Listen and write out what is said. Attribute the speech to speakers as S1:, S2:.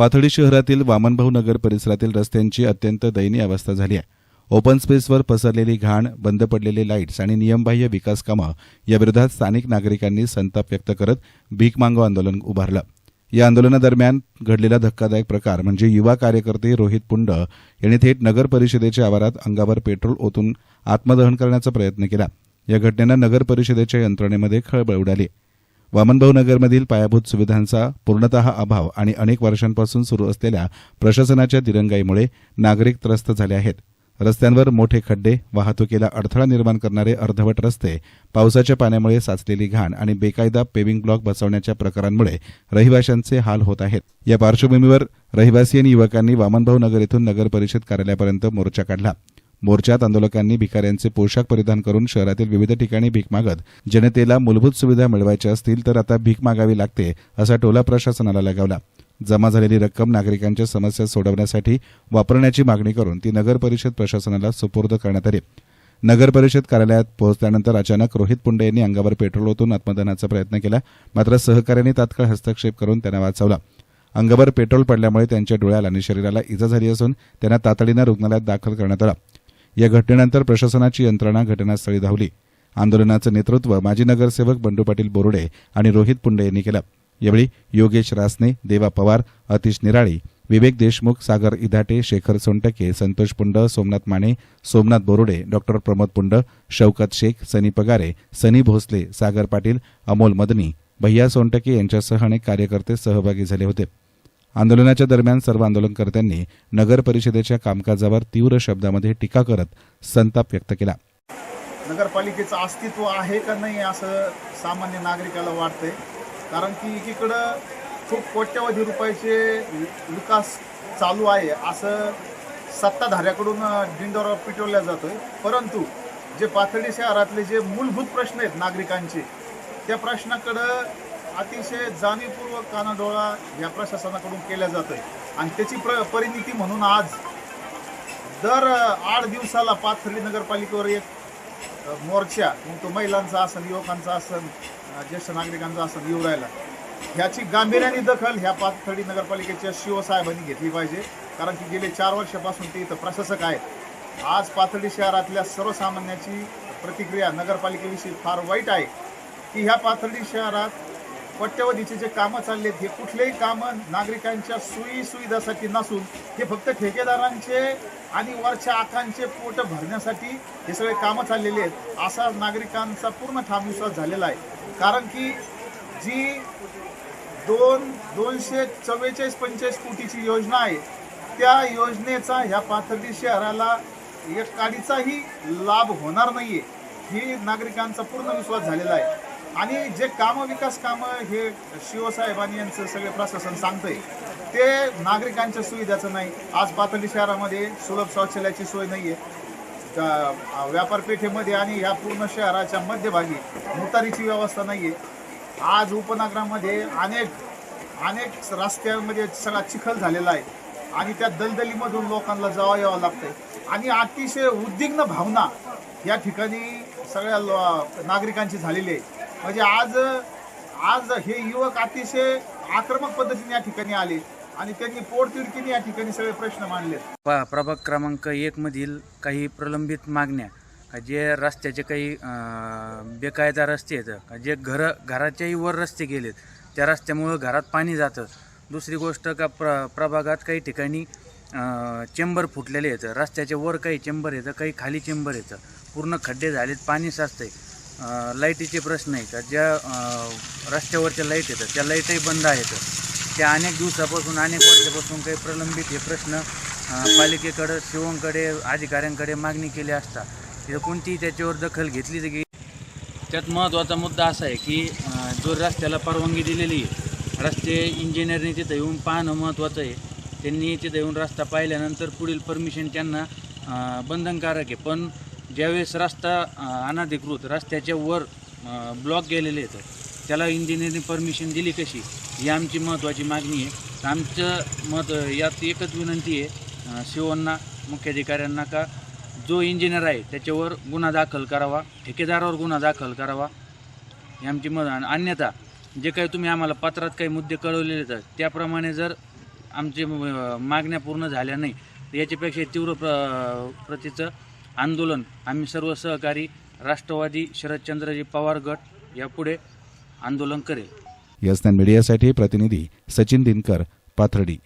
S1: पाथडी शहरातील वामनभाऊ नगर परिसरातील रस्त्यांची अत्यंत दयनीय अवस्था झाली आहे. ओपन स्पेसवर पसरलेली घाण बंद पडलेले लाईट्स आणि नियमबाह्य विकास कामं याविरोधात स्थानिक नागरिकांनी संताप व्यक्त करत भीक मागो आंदोलन उभारलं. या आंदोलनादरम्यान घडलेला धक्कादायक प्रकार म्हणजे युवा कार्यकर्ते रोहित पुंड यांनी थेट नगर परिषदेच्या आवारात अंगावर पेट्रोल ओतून आत्मदहन करण्याचा प्रयत्न केला. या घटनेनं नगर परिषदेच्या यंत्रणेमध्ये खळबळ उडाली. वामनभाऊ नगरमधील पायाभूत सुविधांचा पूर्णतः अभाव आणि अनेक वर्षांपासून सुरू असलेल्या प्रशासनाच्या दिरंगाईमुळे नागरिक त्रस्त झाले आहेत. रस्त्यांवर मोठे खड्डे वाहतुकीला अडथळा निर्माण करणारे अर्धवट रस्ते पावसाच्या पाण्यामुळे साचलेली घाण आणि बेकायदा पेविंग ब्लॉक बसवण्याच्या प्रकारांमुळे रहिवाशांचे हाल होत आहेत. या पार्श्वभूमीवर रहिवासी आणि युवकांनी वामनभाऊ नगर येथून नगर परिषद कार्यालयापर्यंत मोर्चा काढला. मोर्चात आंदोलकांनी भिकाऱ्यांचे पोशाख परिधान करून शहरातील विविध ठिकाणी भीक मागत जनतेला मूलभूत सुविधा मिळवायच्या असतील तर आता भीक मागावी लागते असा टोला प्रशासनाला लगावला. जमा झालेली रक्कम नागरिकांच्या समस्या सोडवण्यासाठी वापरण्याची मागणी करून ती नगर परिषद प्रशासनाला सुपूर्द करण्यात आली. नगर परिषद कार्यालयात पोहोचल्यानंतर अचानक रोहित पुंडे यांनी अंगावर पेट्रोल ओतून आत्मदानाचा प्रयत्न केला मात्र सहकाऱ्यांनी तात्काळ हस्तक्षेप करून त्यांना वाचवला. अंगावर पेट्रोल पडल्यामुळे त्यांच्या डोळ्याला आणि शरीराला इजा झाली असून त्यांना तातडीनं रुग्णालयात दाखल करण्यात आलं. या घटनेनंतर प्रशासनाची यंत्रणा घटनास्थळी धावली. आंदोलनाचं नेतृत्व माजी नगरसेवक बंडू पाटील बोरुडे आणि रोहित पुंडे यांनी केलं. यावेळी योगेश रासने देवा पवार अतिश निराळी विवेक देशमुख सागर इधाटे शेखर सोनटके संतोष पुंड सोमनाथ माने सोमनाथ बोरुडे डॉक्टर प्रमोद पुंड शौकत शेख सनी पगारे सनी भोसले सागर पाटील अमोल मदनी भैया सोनटके यांच्यासह अनेक कार्यकर्ते सहभागी झाले होते. आंदोलनाच्या दरम्यान सर्व आंदोलनकर्त्यांनी नगर परिषदेच्या कामकाजावर तीव्र शब्दामध्ये टीका करत संताप व्यक्त केला.
S2: नगरपालिकेचं अस्तित्व आहे का नाही असं सामान्य नागरिकाला वाटतंय. कारण की एकीकडं खूप कोट्यवधी रुपयाचे विकास चालू आहे असं सत्ताधाऱ्याकडून डिंडोरा पिटवल्या जातोय. परंतु जे पाथर्डी शहरातले जे मूलभूत प्रश्न आहेत नागरिकांचे त्या प्रश्नाकडं अतिशय जाणीवपूर्वक कानाडोळा या प्रशासनाकडून केल्या जातोय. आणि त्याची प्र परिणिती म्हणून आज दर आठ दिवसाला पाथर्डी नगरपालिकेवर एक मोर्चा मग तो महिलांचा असन युवकांचा असन ज्येष्ठ नागरिकांचा असन येऊ राहिला. ह्याची गांभीर्याने दखल ह्या पाथर्डी नगरपालिकेच्या शिवसाहेबांनी घेतली पाहिजे. कारण की गेले चार वर्षापासून ते इथं प्रशासक आहेत. आज पाथर्डी शहरातल्या सर्वसामान्याची प्रतिक्रिया नगरपालिकेविषयी फार वाईट आहे. की ह्या पाथर्डी शहरात कोट्यवधीचे जे कामं चाललेत हे कुठलेही कामं नागरिकांच्या सोयी सुविधासाठी नसून हे फक्त ठेकेदारांचे आणि वरच्या आखांचे पोट भरण्यासाठी हे सगळे कामं चाललेले आहेत असा नागरिकांचा पूर्ण ठाम विश्वास झालेला आहे. कारण की जी दोन दोनशे चव्वेचाळीस पंचेचाळीस कोटीची योजना आहे त्या योजनेचा ह्या पाथर्डी शहराला एक काडीचाही लाभ होणार नाही आहे ही नागरिकांचा पूर्ण विश्वास झालेला आहे. आणि जे कामं विकास कामं हे शिवसाहेबांनी यांचं सगळे प्रशासन सांगतंय ते नागरिकांच्या सुविधाचं नाही. आज पाथर्डी शहरामध्ये सुलभ शौचालयाची सोय नाही आहे व्यापारपेठेमध्ये आणि ह्या पूर्ण शहराच्या मध्यभागी मुतारीची व्यवस्था नाही आहे आज उपनगरामध्ये अनेक अनेक रस्त्यामध्ये सगळा चिखल झालेला आहे. आणि त्या दलदलीमधून लोकांना जावं यावं लागतंय. आणि अतिशय उद्विग्न भावना या ठिकाणी सगळ्या नागरिकांची झालेली आहे. म्हणजे आज आज हे युवक अतिशय आक्रमक पद्धतीने या ठिकाणी आले आणि त्यांनी पोटतिडकीने या ठिकाणी सगळे प्रश्न मांडले.
S3: प प्रभाग क्रमांक एकमधील काही प्रलंबित मागण्या जे रस्त्याचे काही बेकायदा रस्ते आहेत जे घर घराच्याही वर रस्ते गेलेत त्या रस्त्यामुळं घरात पाणी जातं. दुसरी गोष्ट का प्र प्रभागात काही ठिकाणी चेंबर फुटलेले आहेत रस्त्याच्या वर काही चेंबर येतं काही खाली चेंबर येतं पूर्ण खड्डे झालेत पाणी साचतंय. लाईटीचे प्रश्न आहेत. का ज्या रस्त्यावरच्या लाइट येतात त्या लाईटही बंद आहेत. त्या अनेक दिवसापासून अनेक वर्षापासून काही प्रलंबित हे प्रश्न पालिकेकडं शिवंकडे अधिकाऱ्यांकडे मागणी केली असता. तिथं कोणतीही त्याच्यावर दखल घेतली गेली त्यात महत्त्वाचा मुद्दा असा आहे की जो रस्त्याला परवानगी दिलेली आहे रस्ते इंजिनियरने तिथं येऊन पाहणं महत्त्वाचं आहे. त्यांनी तिथं येऊन रस्ता पाहिल्यानंतर पुढील परमिशन त्यांना बंधनकारक आहे. पण ज्यावेळेस रस्ता अनाधिकृत अनधिकृत रस्त्याच्या वर ब्लॉक गेलेले आहेत त्याला इंजिनिअरिंग परमिशन दिली कशी? ही आमची महत्त्वाची मागणी आहे. तर आमचं मत यात एकच विनंती आहे शिवांना मुख्याधिकाऱ्यांना का जो इंजिनियर आहे त्याच्यावर गुन्हा दाखल करावा ठेकेदारावर गुन्हा दाखल करावा ही आमची मत आणि अन्यथा जे काही तुम्ही आम्हाला पत्रात काही मुद्दे कळवलेले आहेत त्याप्रमाणे जर आमचे मागण्या पूर्ण झाल्या नाही तर याच्यापेक्षा तीव्र प्र प्रतीचं आंदोलन आम्ही सर्व सहकारी राष्ट्रवादी शरदचंद्रजी पवार गट यापुढे आंदोलन करेल.
S1: यस्नान मीडियासाठी प्रतिनिधी सचिन दिनकर पाथर्डी.